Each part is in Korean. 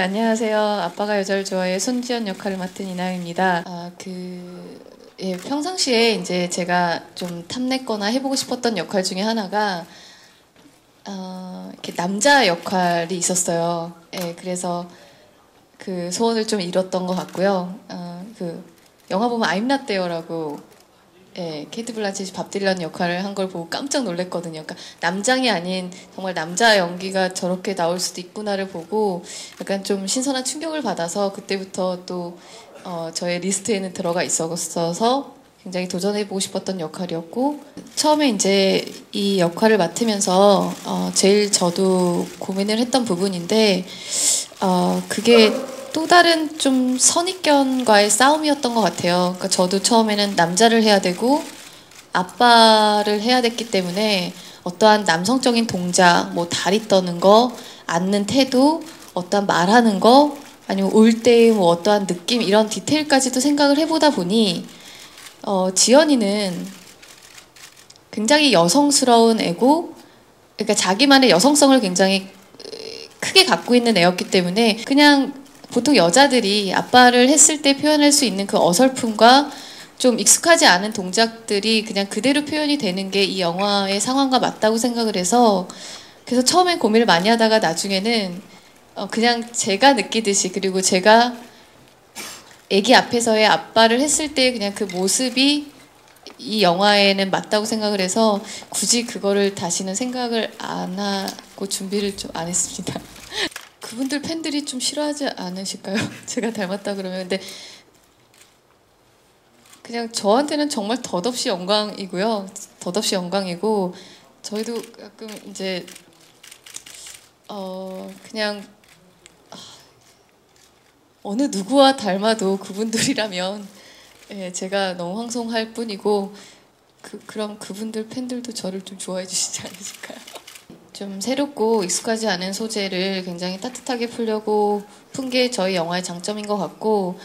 안녕하세요. 아빠가 여자를 좋아해 손지연 역할을 맡은 이나영입니다. 아, 그, 예, 평상시에 이제 제가 좀 탐냈거나 해보고 싶었던 역할 중에 하나가, 어, 이렇게 남자 역할이 있었어요. 예, 그래서 그 소원을 좀 이뤘던 것 같고요. 어, 그, 영화 보면 I'm not there라고 예, 케이트 블란쳇이 밥 딜런 역할을 한 걸 보고 깜짝 놀랐거든요. 그러니까 남장이 아닌 정말 남자 연기가 저렇게 나올 수도 있구나를 보고 약간 좀 신선한 충격을 받아서 그때부터 또 어, 저의 리스트에는 들어가 있었어서 굉장히 도전해보고 싶었던 역할이었고 처음에 이제 이 역할을 맡으면서 어, 제일 저도 고민을 했던 부분인데 어, 그게 또 다른 좀 선입견과의 싸움이었던 것 같아요. 그러니까 저도 처음에는 남자를 해야 되고 아빠를 해야 됐기 때문에 어떠한 남성적인 동작, 뭐 다리 떠는 거, 앉는 태도, 어떠한 말하는 거, 아니면 올 때의 뭐 어떠한 느낌 이런 디테일까지도 생각을 해보다 보니 어, 지연이는 굉장히 여성스러운 애고, 그러니까 자기만의 여성성을 굉장히 크게 갖고 있는 애였기 때문에 그냥 보통 여자들이 아빠를 했을 때 표현할 수 있는 그 어설픔과 좀 익숙하지 않은 동작들이 그냥 그대로 표현이 되는 게 이 영화의 상황과 맞다고 생각을 해서 그래서 처음엔 고민을 많이 하다가 나중에는 어 그냥 제가 느끼듯이 그리고 제가 아기 앞에서의 아빠를 했을 때 그냥 그 모습이 이 영화에는 맞다고 생각을 해서 굳이 그거를 다시는 생각을 안 하고 준비를 좀 안 했습니다. 그분들 팬들이 좀 싫어하지 않으실까요? 제가 닮았다 그러면 근데 그냥 저한테는 정말 덧없이 영광이고요. 덧없이 영광이고 저희도 가끔 이제 어 그냥 아, 어느 누구와 닮아도 그분들이라면 예, 제가 너무 황송할 뿐이고 그, 그럼 그분들 팬들도 저를 좀 좋아해 주시지 않으실까요? 좀 새롭고 익숙하지 않은 소재를 굉장히 따뜻하게 풀려고 푼 게 저희 영화의 장점인 것 같고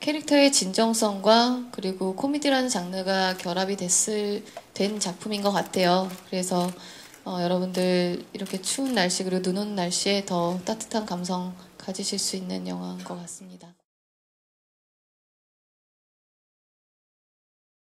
캐릭터의 진정성과 그리고 코미디라는 장르가 결합이 됐을 된 작품인 것 같아요. 그래서 어, 여러분들 이렇게 추운 날씨 그리고 눈 오는 날씨에 더 따뜻한 감성 가지실 수 있는 영화인 것 같습니다.